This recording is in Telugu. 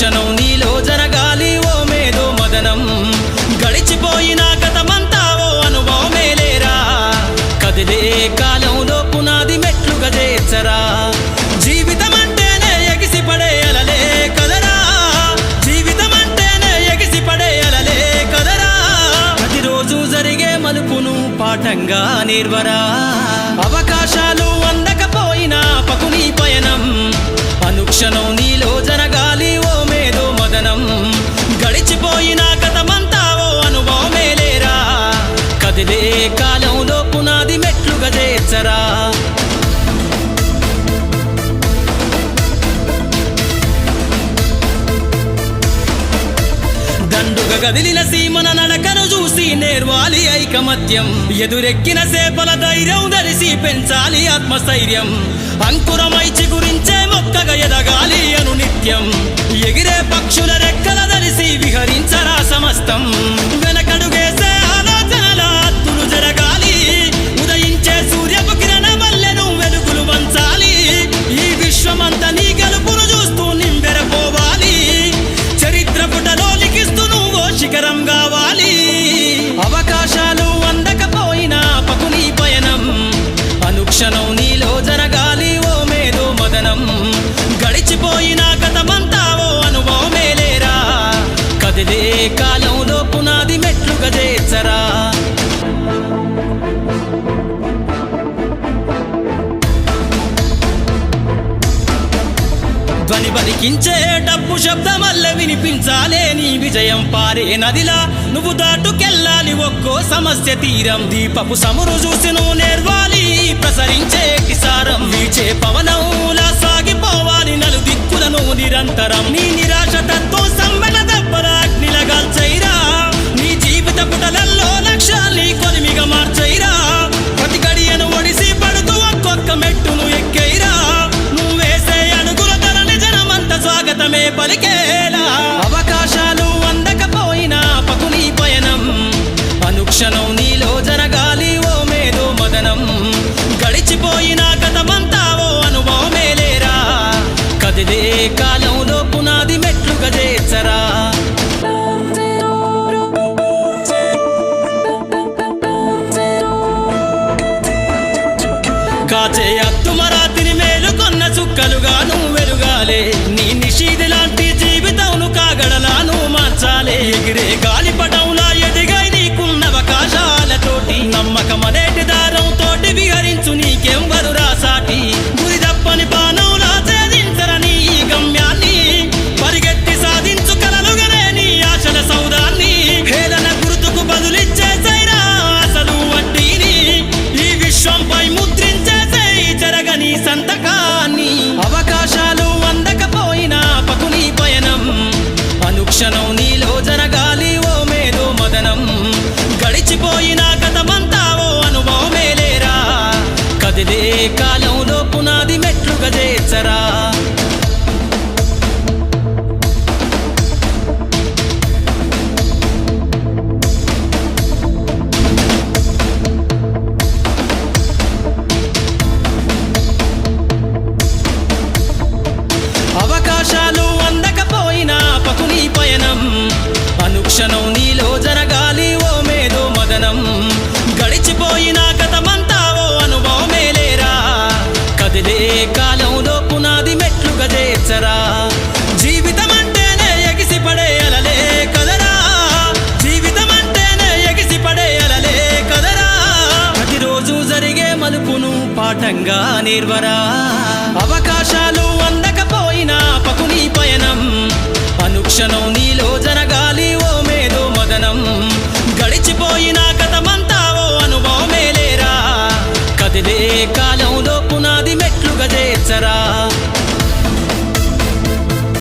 అనుక్షణం నీలో జరగాలి ఓ మేధో మదనం. గడిచిపోయిన గతమంతా ఓ అనుభవమే లేరా? కదిలే కాలంలో పునాది మెట్లు చేర్చరా? జీవితం అంటేనే ఎగిసి పడే అలలే కదరా? జీవితం అంటేనే ఎగిసి పడే అలలే కదరా? ప్రతిరోజు జరిగే మలుపును పాఠంగా నిర్వరా? కదిలే కాలంలో పునాది మెట్లుగా చేర్చరా? దండుగ గదిలిన సీమన నడకను చూసి నేర్వాలి ఐకమత్యం. ఎదురెక్కిన సేపల ధైర్యం ధరిసి పెంచాలి ఆత్మస్థైర్యం. అంకురమై చిగురించే మొక్కగా ఎదగాలి అను నిత్యం ఎగిరే పక్షుల రెక్కల కాలంలో పునాది మెట్లు చేర్చరా. ధ్వని బలికించే డబ్బు శబ్దమల్ల వినిపించాలే నీ విజయం పారే నదిలా. నువ్వు దాటుకెళ్ళాలి ఒక్కో సమస్య తీరం. దీపపు సమురు చూసి నువ్వు నేర్వాలి ప్రసరించే కిసారం. వీచే పవన్ స్వాగతమే పలికేలా అవకాశాలు అందకపోయినా పకుని పయనం. అనుక్షణం నీలో జరగాలి ఓ మేధో మదనం. గడిచిపోయిన గతమంతా ఓ అనుభవమే లేరా. కదిలే కాలం కదిలే పాఠంగా నిర్వరా